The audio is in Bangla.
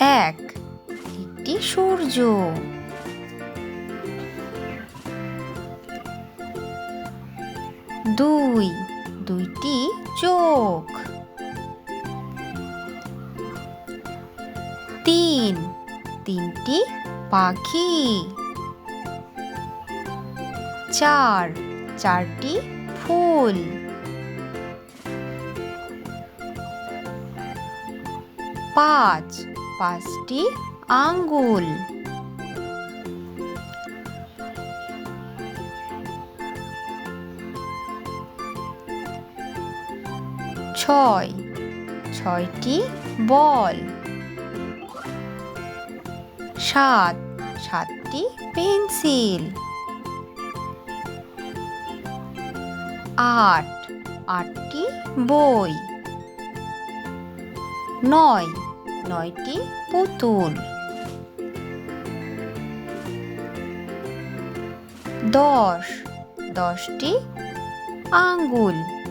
এক একটি সূর্য। দুই দুইটি চোখ। তিন তিনটি পাখি। চার চারটি ফুল। পাঁচ পাঁচটি আঙ্গুল। ছয় ছয়টি বল। সাত সাতটি পেন্সিল। আট আটটি বই। নয় নয়টি পুতুল। দশ। দশটি আঙ্গুল।